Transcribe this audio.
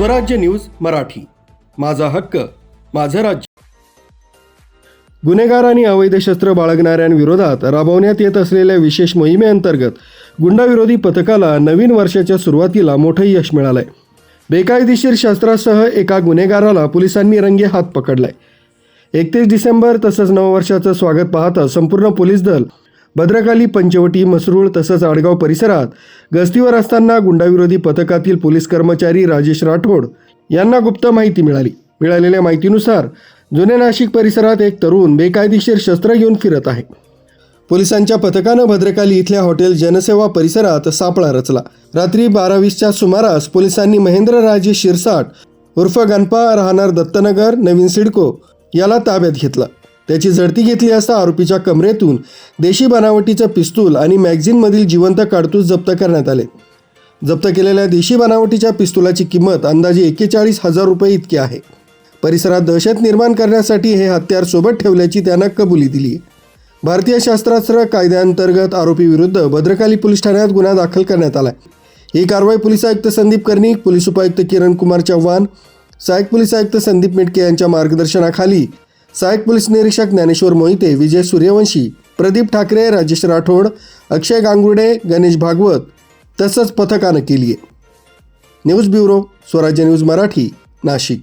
स्वराज्य न्यूज मराठी. माझा हक्क माझं राज्य. गुन्हेगार आणि अवैध शस्त्र बाळगणाऱ्यांविरोधात राबवण्यात येत असलेल्या विशेष मोहिमेअंतर्गत गुंडाविरोधी पथकाला नवीन वर्षाच्या सुरुवातीला मोठं यश मिळालंय. बेकायदेशीर शस्त्रासह एका गुन्हेगाराला पोलिसांनी रंगे हात पकडलाय. एकतीस डिसेंबर तसंच नववर्षाचं स्वागत पाहता संपूर्ण पोलीस दल भद्रकाली पंचवटी मसरूळ तसंच आडगाव परिसरात गस्तीवर असताना गुंडाविरोधी पथकातील पोलीस कर्मचारी राजेश राठोड यांना गुप्त माहिती मिळाली. मिळालेल्या माहितीनुसार जुने नाशिक परिसरात एक तरुण बेकायदेशीर शस्त्र घेऊन फिरत आहे. पोलिसांच्या पथकानं भद्रकाली इथल्या हॉटेल जनसेवा परिसरात सापळा रचला. रात्री बारावीसच्या सुमारास पोलिसांनी महेंद्र राजे शिरसाट उर्फ गणपा राहणार दत्तनगर नवीन सिडको याला ताब्यात घेतलं. त्याची झडती घेतली असता आरोपीच्या कमरेतून देशी बनावटीचं पिस्तूल आणि मॅगझिनमधील जिवंत काडतूस जप्त करण्यात आले. जप्त केलेल्या देशी बनावटीच्या पिस्तुलाची किंमत अंदाजे एक्केचाळीस हजार रुपये इतकी आहे. परिसरात दहशत निर्माण करण्यासाठी हे हत्यार सोबत ठेवल्याची त्यांना कबुली दिली. भारतीय शास्त्रास्त्र कायद्याअंतर्गत आरोपीविरुद्ध भद्रकाली पोलीस ठाण्यात गुन्हा दाखल करण्यात आला ही कारवाई पोलीस आयुक्त संदीप कर्णिक पोलीस उपायुक्त किरण कुमार चव्हाण सहाय्यक पोलीस आयुक्त संदीप मिटके यांच्या मार्गदर्शनाखाली सहाय्यक पोलीस निरीक्षक ज्ञानेश्वर मोहिते विजय सूर्यवंशी प्रदीप ठाकरे राजेश राठोड अक्षय गांगुर्डे गणेश भागवत तसंच पथकानं केली आहे news bureau Swarajya news Marathi Nashik.